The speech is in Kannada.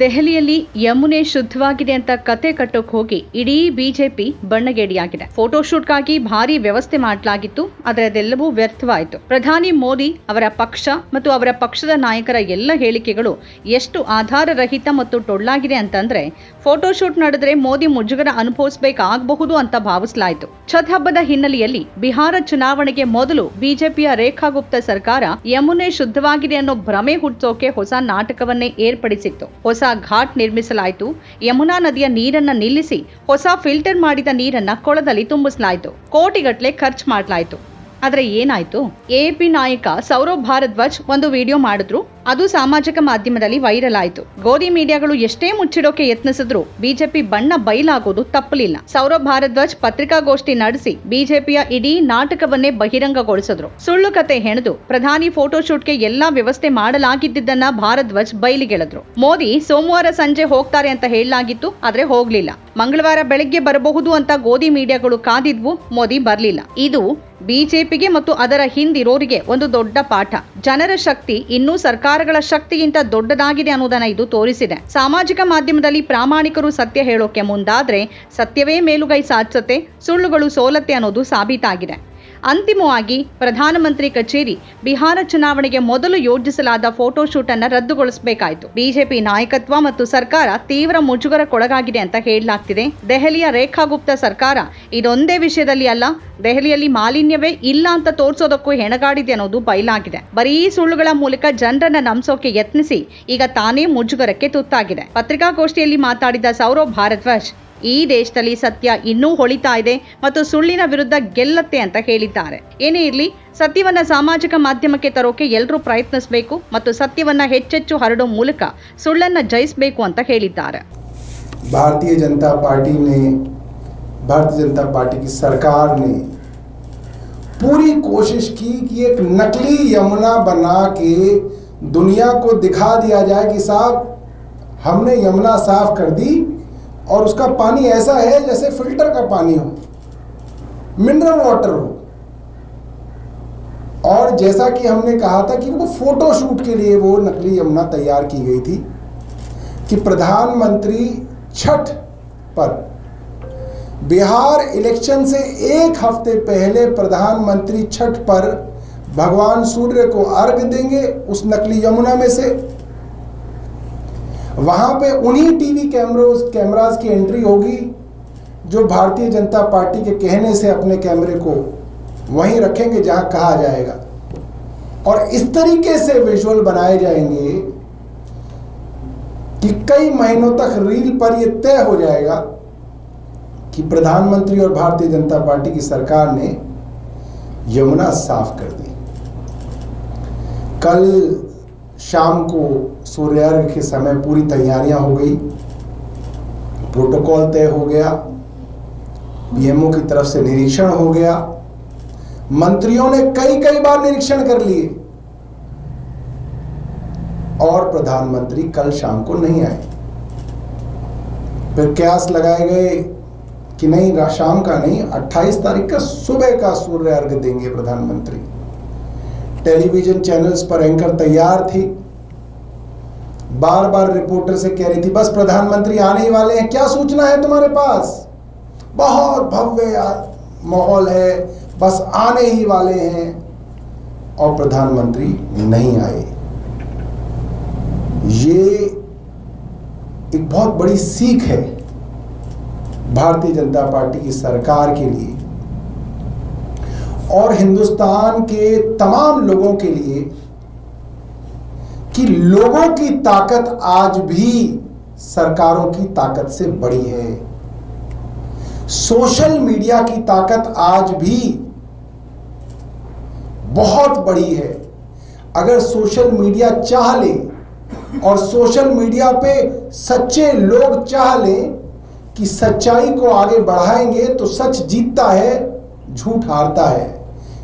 ದೆಹಲಿಯಲ್ಲಿ ಯಮುನೆ ಶುದ್ಧವಾಗಿದೆ ಅಂತ ಕತೆ ಕಟ್ಟೋಕ್ ಹೋಗಿ ಇಡೀ ಬಿಜೆಪಿ ಬಣ್ಣಗೇಡಿಯಾಗಿದೆ. ಫೋಟೋಶೂಟ್ಗಾಗಿ ಭಾರಿ ವ್ಯವಸ್ಥೆ ಮಾಡಲಾಗಿತ್ತು, ಆದರೆ ಅದೆಲ್ಲವೂ ವ್ಯರ್ಥವಾಯಿತು. ಪ್ರಧಾನಿ ಮೋದಿ, ಅವರ ಪಕ್ಷ ಮತ್ತು ಅವರ ಪಕ್ಷದ ನಾಯಕರ ಎಲ್ಲ ಹೇಳಿಕೆಗಳು ಎಷ್ಟು ಆಧಾರರಹಿತ ಮತ್ತು ಟೊಳ್ಳಾಗಿದೆ ಅಂತಂದ್ರೆ ಫೋಟೋಶೂಟ್ ನಡೆದ್ರೆ ಮೋದಿ ಮುಜುಗರ ಅನುಭವಿಸಬೇಕಾಗಬಹುದು ಅಂತ ಭಾವಿಸಲಾಯಿತು. ಛತ್ ಹಬ್ಬದ ಹಿನ್ನೆಲೆಯಲ್ಲಿ ಬಿಹಾರ ಚುನಾವಣೆಗೆ ಮೊದಲು ಬಿಜೆಪಿಯ ರೇಖಾ ಗುಪ್ತ ಸರ್ಕಾರ ಯಮುನೆ ಶುದ್ಧವಾಗಿದೆ ಅನ್ನೋ ಭ್ರಮೆ ಹುಟ್ಟಿಸೋಕೆ ಹೊಸ ನಾಟಕವನ್ನೇ ಏರ್ಪಡಿಸಿತ್ತು. ಹೊಸ ಘಾಟ್ ನಿರ್ಮಿಸಲಾಯಿತು. ಯಮುನಾ ನದಿಯ ನೀರನ್ನ ನಿಲ್ಲಿಸಿ ಹೊಸ ಫಿಲ್ಟರ್ ಮಾಡಿದ ನೀರನ್ನ ಕೊಳದಲ್ಲಿ ತುಂಬಿಸಲಾಯಿತು. ಕೋಟಿಗಟ್ಟಲೆ ಖರ್ಚು ಮಾಡಲಾಯಿತು. ಆದ್ರೆ ಏನಾಯ್ತು? ಎ ಪಿ ನಾಯಕ ಸೌರವ್ ಭಾರದ್ವಾಜ್ ಒಂದು ವಿಡಿಯೋ ಮಾಡಿದ್ರು. ಅದು ಸಾಮಾಜಿಕ ಮಾಧ್ಯಮದಲ್ಲಿ ವೈರಲ್ ಆಯಿತು. ಗೋಧಿ ಮೀಡಿಯಾಗಳು ಎಷ್ಟೇ ಮುಚ್ಚಿಡೋಕೆ ಯತ್ನಿಸಿದ್ರು ಬಿಜೆಪಿ ಬಣ್ಣ ಬಯಲಾಗೋದು ತಪ್ಪಲಿಲ್ಲ. ಸೌರವ್ ಭಾರದ್ವಾಜ್ ಪತ್ರಿಕಾಗೋಷ್ಠಿ ನಡೆಸಿ ಬಿಜೆಪಿಯ ಇಡೀ ನಾಟಕವನ್ನೇ ಬಹಿರಂಗಗೊಳಿಸಿದ್ರು. ಸುಳ್ಳು ಕತೆ ಹೆಣೆದು ಪ್ರಧಾನಿ ಫೋಟೋಶೂಟ್ಗೆ ಎಲ್ಲಾ ವ್ಯವಸ್ಥೆ ಮಾಡಲಾಗಿದ್ದನ್ನ ಭಾರದ್ವಾಜ್ ಬಯಲಿಗೆಳೆದ್ರು ಮೋದಿ ಸೋಮವಾರ ಸಂಜೆ ಹೋಗ್ತಾರೆ ಅಂತ ಹೇಳಲಾಗಿತ್ತು, ಆದ್ರೆ ಹೋಗ್ಲಿಲ್ಲ. ಮಂಗಳವಾರ ಬೆಳಗ್ಗೆ ಬರಬಹುದು ಅಂತ ಗೋಧಿ ಮೀಡಿಯಾಗಳು ಕಾದಿದ್ವು, ಮೋದಿ ಬರ್ಲಿಲ್ಲ. ಇದು ಬಿಜೆಪಿಗೆ ಮತ್ತು ಅದರ ಹಿಂದಿರೋರಿಗೆ ಒಂದು ದೊಡ್ಡ ಪಾಠ. ಜನರ ಶಕ್ತಿ ಇನ್ನೂ ಸರ್ಕಾರಗಳ ಶಕ್ತಿಗಿಂತ ದೊಡ್ಡದಾಗಿದೆ ಅನ್ನೋದನ್ನ ಇದು ತೋರಿಸಿದೆ. ಸಾಮಾಜಿಕ ಮಾಧ್ಯಮದಲ್ಲಿ ಪ್ರಾಮಾಣಿಕರು ಸತ್ಯ ಹೇಳೋಕೆ ಮುಂದಾದ್ರೆ ಸತ್ಯವೇ ಮೇಲುಗೈ ಸಾಧಿಸುತ್ತೆ, ಸುಳ್ಳುಗಳು ಸೋಲತ್ತೆ ಅನ್ನೋದು ಸಾಬೀತಾಗಿದೆ. ಅಂತಿಮವಾಗಿ ಪ್ರಧಾನಮಂತ್ರಿ ಕಚೇರಿ ಬಿಹಾರ ಚುನಾವಣೆಗೆ ಮೊದಲು ಯೋಜಿಸಲಾದ ಫೋಟೋಶೂಟ್ ಅನ್ನು ರದ್ದುಗೊಳಿಸಬೇಕಾಯಿತು. ಬಿಜೆಪಿ ನಾಯಕತ್ವ ಮತ್ತು ಸರ್ಕಾರ ತೀವ್ರ ಮುಜುಗರಕ್ಕೊಳಗಾಗಿದೆ ಅಂತ ಹೇಳಲಾಗ್ತಿದೆ. ದೆಹಲಿಯ ರೇಖಾ ಗುಪ್ತಾ ಸರ್ಕಾರ ಇದೊಂದೇ ವಿಷಯದಲ್ಲಿ ಅಲ್ಲ, ದೆಹಲಿಯಲ್ಲಿ ಮಾಲಿನ್ಯವೇ ಇಲ್ಲ ಅಂತ ತೋರಿಸೋದಕ್ಕೂ ಹೆಣಗಾಡಿದೆ ಅನ್ನೋದು ಬಯಲಾಗಿದೆ. ಬರೀ ಸುಳ್ಳುಗಳ ಮೂಲಕ ಜನರನ್ನ ನಂಬಿಸೋಕೆ ಯತ್ನಿಸಿ ಈಗ ತಾನೇ ಮುಜುಗರಕ್ಕೆ ತುತ್ತಾಗಿದೆ. ಪತ್ರಿಕಾಗೋಷ್ಠಿಯಲ್ಲಿ ಮಾತಾಡಿದ ಸೌರವ್ ಭಾರದ್ವಾಜ್ ಈ ದೇಶದಲ್ಲಿ ಸತ್ಯ ಇನ್ನೂ ಹೊಳಿತಾ ಇದೆ ಮತ್ತು ಸುಳ್ಳಿನ ವಿರುದ್ಧ ಗೆಲ್ಲತ್ತೆ ಅಂತ ಹೇಳಿದ್ದಾರೆ ಏನೇ ಇರಲಿ ಸತ್ಯವನ್ನ ಸಾಮಾಜಿಕ ಮಾಧ್ಯಮಕ್ಕೆ ತರೋಕೆ ಎಲ್ಲರೂ ಪ್ರಯತ್ನಿಸಬೇಕು ಮತ್ತು ಸತ್ಯವನ್ನ ಹೆಚ್ಚೆಚ್ಚು ಹರಡೋ ಮೂಲಕ ಸುಳ್ಳನ್ನ ಜಯಿಸಬೇಕು ಅಂತ ಹೇಳಿದ್ದಾರೆ भारतीय जनता पार्टी ने भारतीय जनता पार्टी की सरकार ने पूरी कोशिश की कि एक नकली यमुना बना के दुनिया को दिखा दिया जाए कि साहब हमने यमुना साफ कर दी और उसका पानी ऐसा है जैसे फ़िल्टर का पानी हो, मिनरल वाटर हो। और जैसा कि हमने कहा था कि वो फ़ोटो शूट के लिए वो नकली यमुना तैयार की गई थी कि प्रधानमंत्री छठ पर बिहार इलेक्शन से एक हफ़्ते पहले प्रधानमंत्री छठ पर भगवान सूर्य को अर्घ देंगे उस नकली यमुना में से। वहाँ पे उन्हीं टीवी कैमरों कैमरास की एंट्री होगी जो भारतीय जनता पार्टी के कहने से अपने कैमरे को वहीं रखेंगे जहाँ कहा जाएगा। और इस तरीके से विजुअल बनाए जाएँगे कि कई महीनों तक रील पर यह तय हो जाएगा कि प्रधानमंत्री और भारतीय जनता पार्टी की सरकार ने यमुना साफ़ कर दी। कल शाम को सूर्यार्घ के समय पूरी तैयारियाँ हो गई। प्रोटोकॉल तय हो गया। पीएमओ की तरफ़ से निरीक्षण हो गया। मंत्रियों ने कई कई बार निरीक्षण कर लिए। और प्रधानमंत्री कल शाम को नहीं आए। फिर कयास लगाए गए कि नहीं शाम का नहीं 28 तारीख का सुबह का सूर्य अर्घ देंगे प्रधानमंत्री। टेलीविज़न चैनल्स पर एंकर तैयार थी। बार बार रिपोर्टर से कह रही थी, बस प्रधानमंत्री आने ही वाले हैं, क्या सूचना है तुम्हारे पास? बहुत भव्य माहौल है, बस आने ही वाले हैं। और प्रधानमंत्री नहीं आए। ये एक बहुत बड़ी सीख है भारतीय जनता पार्टी की सरकार के लिए। और हिंदुस्तान के तमाम लोगों के लिए कि लोगों की ताकत आज भी सरकारों की ताकत से बड़ी है। सोशल मीडिया की ताकत आज भी बहुत बड़ी है। अगर सोशल मीडिया चाह ले और सोशल मीडिया पे सच्चे लोग चाह लें कि सच्चाई को आगे बढ़ाएँगे तो सच जीतता है, झूठ हारता है।